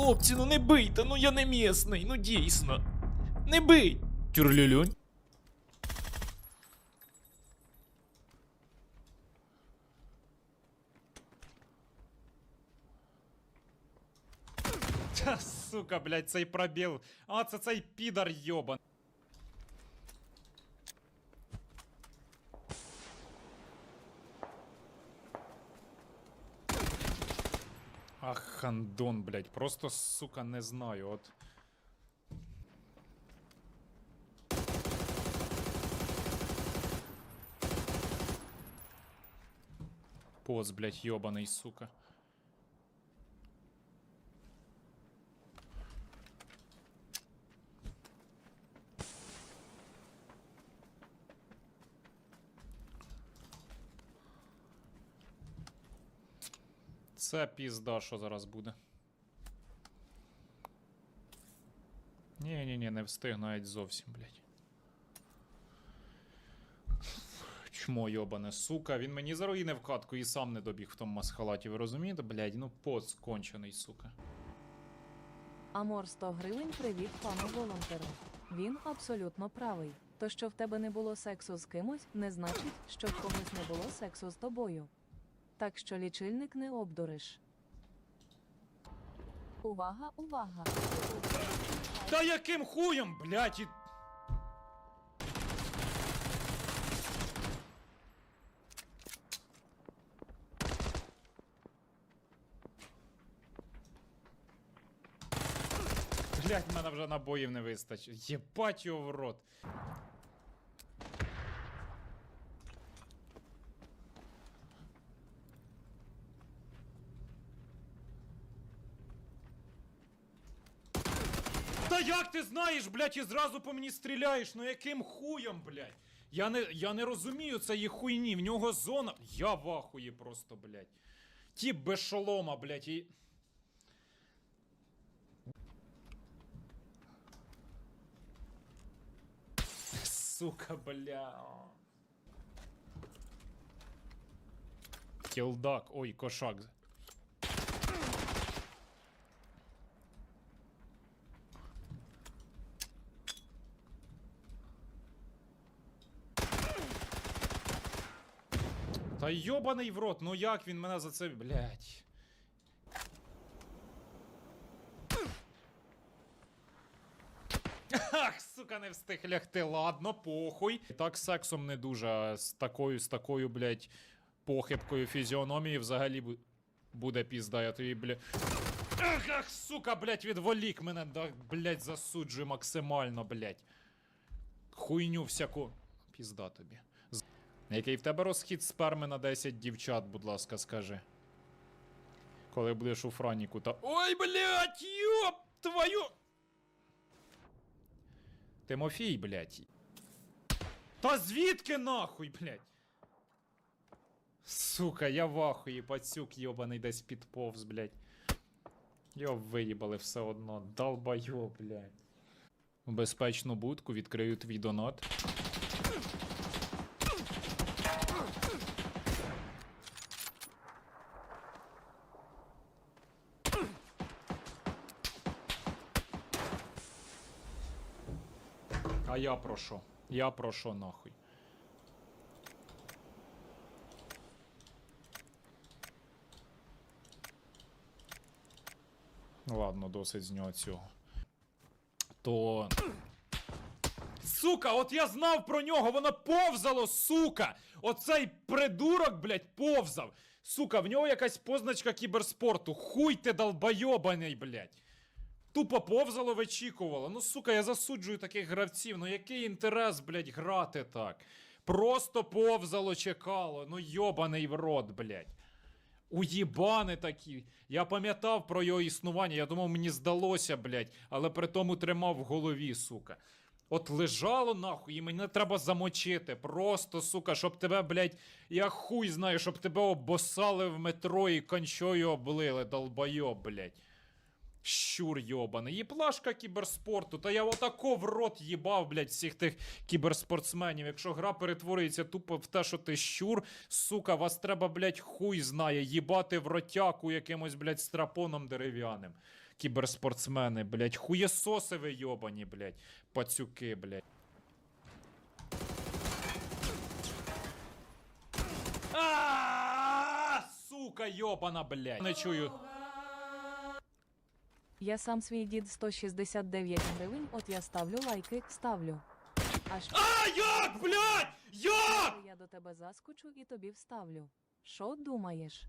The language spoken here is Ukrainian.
хлопці, ну не бийте, ну я не місний, ну дійсно. Не бий! Тюрлюлюнь. Та, сука, блядь, цей пробіл. А, це цей підар йобан. Ах, хандон, блядь, просто, сука, не знаю, от. Поз, блядь, йобаний, сука. Це пізда, що зараз буде. ні ні ні не встигну навіть зовсім, блядь. Чмо йобане, сука, він мені заруїнив катку і сам не добіг в тому масхалаті, ви розумієте, блядь? Ну поц кончений, сука. Амор 100 гривень привіт пану волонтеру. Він абсолютно правий. То, що в тебе не було сексу з кимось, не значить, що в комусь не було сексу з тобою. Так що лічильник не обдуриш. Увага, увага! Та яким хуєм, блядь, і... Блядь, мене вже набоїв не вистачить. Єбать його в рот. Як ти знаєш, блядь, і зразу по мені стріляєш? Ну яким хуєм, блядь? Я не, я не розумію цієї хуйні, в нього зона. Я в ахуї просто, блядь. Тіп без шолома, блядь, і. Сука, бля. Кілдак, ой, кошак. Та йобаний в рот, ну як він мене за це, блядь. Ах, сука, не встиг лягти. Ладно, похуй. І так сексом не дуже, а з такою, з такою, блядь, похибкою фізіономії взагалі бу- буде пізда, я тобі, блядь. Ах, ах, сука, блядь, відволік мене, да, блядь, засуджуй максимально, блядь. Хуйню всяку. Пізда тобі. Який в тебе розхід сперми на 10 дівчат, будь ласка, скажи. Коли будеш у Франіку та. Ой, блядь, йоп твою. Тимофій, блядь. Та звідки нахуй, блядь? Сука, я в ахуї, пацюк йобаний десь підповз, блядь. Його виїбали все одно. Долбайо, блядь. У безпечну будку відкрию твій донат. А я про що? Я про що нахуй? Ладно, досить з нього цього. То. Сука, от я знав про нього, воно повзало, сука! Оцей придурок, блядь, повзав. Сука, в нього якась позначка кіберспорту. Хуй ти долбойобаний, блядь. Тупо повзало, вичікувало. Ну, сука, я засуджую таких гравців. Ну який інтерес, блядь, грати так? Просто повзало, чекало. Ну йобаний в рот, блядь. Уїбани такі. Я пам'ятав про його існування. Я думав, мені здалося, блядь, але при тому тримав в голові, сука. От лежало нахуй, і мене треба замочити. Просто, сука, щоб тебе, блядь, я хуй знаю, щоб тебе обоссали в метро і кончою облили, долбойоб, блядь. Щур йобаний. І плашка кіберспорту. Та я отако в рот їбав, блядь, всіх тих кіберспортсменів. Якщо гра перетворюється тупо в те, що ти щур, сука, вас треба, блядь, хуй знає, їбати в ротяку якимось, блядь, страпоном дерев'яним. кіберспортсмени, блядь. Хуєсоси ви йобані, блядь. Пацюки, блядь. А, Сука, йобана, блядь. Не чую. Я сам свій дід 169 гривень, от я ставлю лайки, ставлю. А що А, як, блядь? Як? я до тебе заскочу і тобі вставлю? Що думаєш?